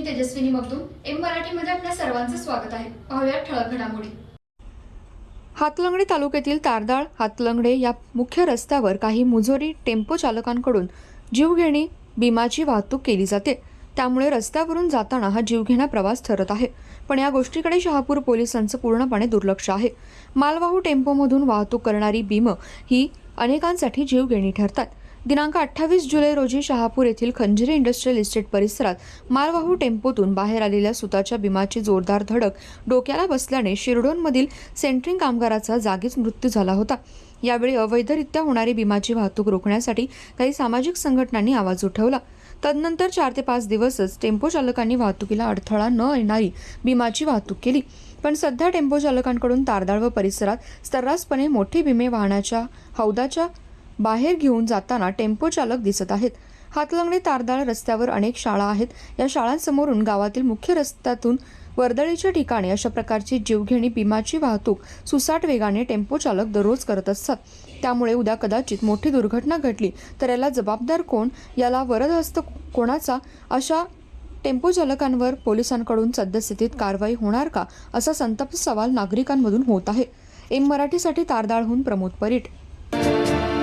मी Tejaswini Magdum M मराठीमध्ये आपल्या सर्वांचं स्वागत आहे. पाहूया ठळक घडामोडी. हातलंगडे तालुक्यातील तारदाळ हातलंगडे या मुख्य रस्त्यावर काही मुजोरी टेम्पो चालकांकडून जीवघेणी बिमाची वाहतूक केली जाते. त्यामुळे रस्त्यावरून जाताना हा जीवघेणा प्रवास ठरत आहे. पण या गोष्टीकडे शहापूर पोलिसांचं पूर्णपणे दुर्लक्ष आहे. मालवाहू टेम्पोमधून वाहतूक करणारी बीमं ही अनेकांसाठी जीवघेणी ठरतात. दिनांक अठ्ठावीस जुलै रोजी शहापूर येथील खंजिरी इंडस्ट्रियल इस्टेट परिसरात मालवाहू टेम्पोतून बाहेर आलेल्या सुताच्या बिमाची जोरदार धडक डोक्याला बसल्याने शिरडोनमधील सेंट्रिंग कामगाराचा जागीच मृत्यू झाला होता. यावेळी अवैधरित्या होणारी बिमाची वाहतूक रोखण्यासाठी काही सामाजिक संघटनांनी आवाज उठवला. तदनंतर चार ते पाच दिवसच टेम्पो चालकांनी वाहतुकीला अडथळा न येणारी बिमाची वाहतूक केली. पण सध्या टेम्पो चालकांकडून तारदाळ व परिसरात सर्रासपणे मोठी बिमे वाहनाच्या हौदाच्या बाहेर घेऊन जाताना टेम्पो चालक दिसत आहेत. हातलंगडे तारदाळ रस्त्यावर अनेक शाळा आहेत. या शाळांसमोरून गावातील मुख्य रस्त्यातून वर्दळीच्या ठिकाणी अशा प्रकारची जीवघेणी बिमाची वाहतूक सुसाट वेगाने टेम्पो चालक दररोज करत असतात. त्यामुळे उद्या कदाचित मोठी दुर्घटना घडली तर याला जबाबदार कोण? याला वरदहस्त कोणाचा? अशा टेम्पो चालकांवर पोलिसांकडून सद्यस्थितीत कारवाई होणार का? असा संतप्त सवाल नागरिकांमधून होत आहे. एम मराठीसाठी तारदाळहून प्रमोद परीट